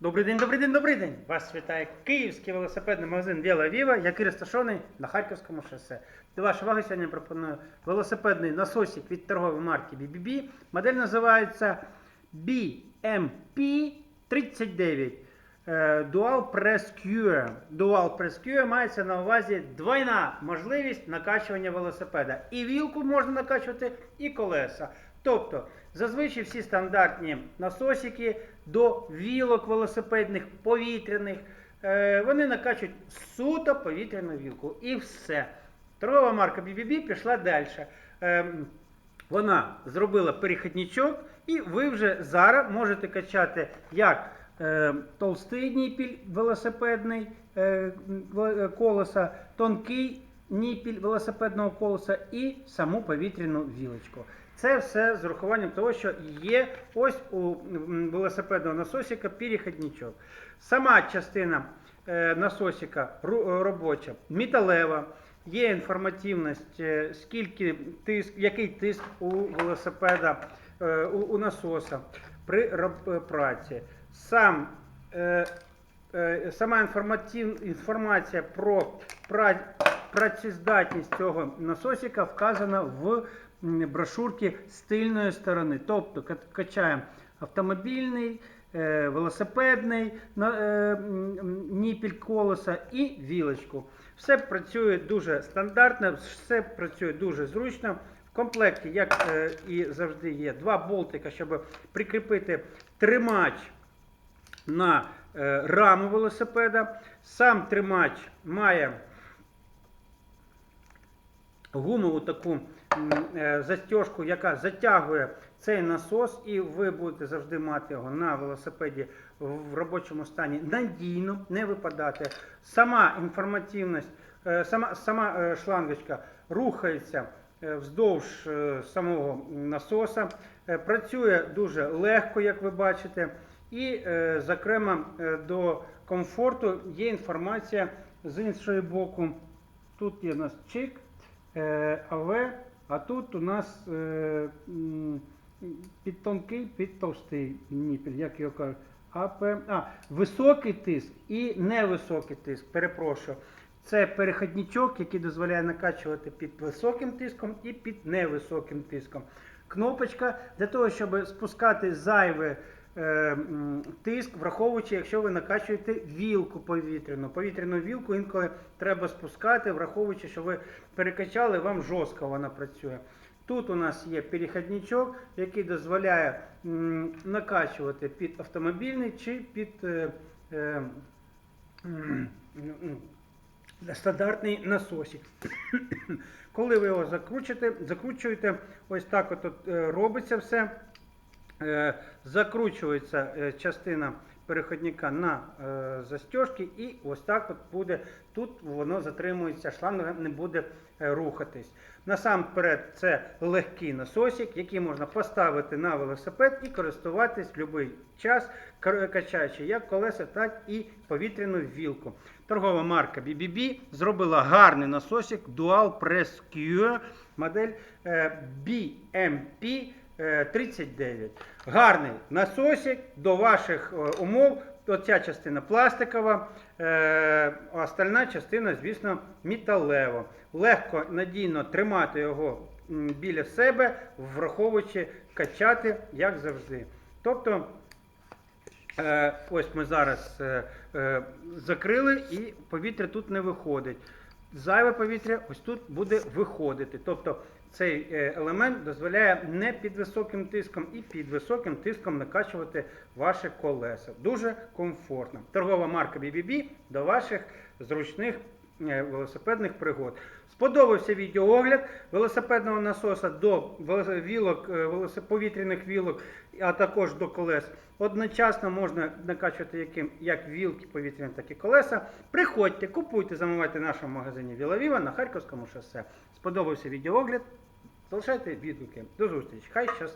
Добрий день, добрий день, добрий день! Вас вітає київський велосипедний магазин Віла Віва, який розташований на Харківському шосе. До вашої уваги сьогодні пропоную велосипедний насосик від торгової марки BBB. Модель називається BMP39 е, Dual Press Cure. Dual Press Cure мається на увазі двойна можливість накачування велосипеда. І вілку можна накачувати, і колеса. Тобто, зазвичай всі стандартні насосики до вілок велосипедних, повітряних, е, вони накачують суто повітряну вілку. І все. Торгова марка BBB пішла далі. Ем, Вона зробила перехідничок, і ви вже зараз можете качати як е, товстий ніпіль велосипедний е, ве- е, колеса, тонкий ніпіль велосипедного колеса і саму повітряну вілочку. Це все з урахуванням того, що є ось у велосипедного насосика перехідничок. Сама частина е, насосика робоча, металева. Є інформативність, е, скільки тиск, який тиск у велосипеда, е, у, у насоса при праці. Сам, сама інформація про працездатність цього насосика вказана в брошурці з тильної сторони. Тобто качаємо автомобільний, е, велосипедний е, ніпіль колеса і вілочку. Все працює дуже стандартно, все працює дуже зручно. В комплекті, як е, і завжди, є два болтика, щоб прикріпити тримач на раму велосипеда. Сам тримач має гумову таку е, застіжку, яка затягує цей насос, і ви будете завжди мати його на велосипеді в робочому стані надійно, не випадати. Сама інформативність, е, сама, сама е, шлангочка рухається вздовж самого насоса, працює дуже легко, як ви бачите. І, зокрема, до комфорту є інформація з іншого боку. Тут є у нас чик, е, АВ, а тут у нас е, під тонкий, під товстий ніпіль, як його кажуть. АП, а, високий тиск і невисокий тиск, перепрошую. Це перехідничок, який дозволяє накачувати під високим тиском і під невисоким тиском. Кнопочка для того, щоб спускати зайвий е, м, тиск, враховуючи, якщо ви накачуєте вілку повітряну. Повітряну вілку інколи треба спускати, враховуючи, що ви перекачали, вам жорстко вона працює. Тут у нас є перехідничок, який дозволяє накачувати під автомобільний чи під е, е, м, м, стандартний насосик. Коли ви його закручуєте, закручуєте, ось так от е, робиться все. Е, Закручується е, частина переходника на е, застежки, і ось так от буде. Тут воно затримується, шланга не буде рухатись. Насамперед, це легкий насосик, який можна поставити на велосипед і користуватись в будь-який час, качаючи як колеса, так і повітряну вілку. Торгова марка BBB зробила гарний насосик Dual Press Cure модель BMP 39. Гарний насосик до ваших е, умов. Оця частина пластикова, е, остальна частина, звісно, металева. Легко, надійно тримати його біля себе, враховуючи качати, як завжди. Тобто, Е, ось ми зараз е, е, закрили і повітря тут не виходить. Зайве повітря ось тут буде виходити. Тобто цей е, елемент дозволяє не під високим тиском і під високим тиском накачувати ваші колеса. Дуже комфортно. Торгова марка BBB до ваших зручних велосипедних пригод. Сподобався відеоогляд велосипедного насоса до вілок, е, повітряних вілок, а також до колес. Одночасно можна накачувати яким, як вілки повітряні, так і колеса. Приходьте, купуйте, замовляйте в нашому магазині Вілавіва на Харківському шосе. Сподобався відеоогляд. Залишайте відгуки. До зустрічі. Хай щастить.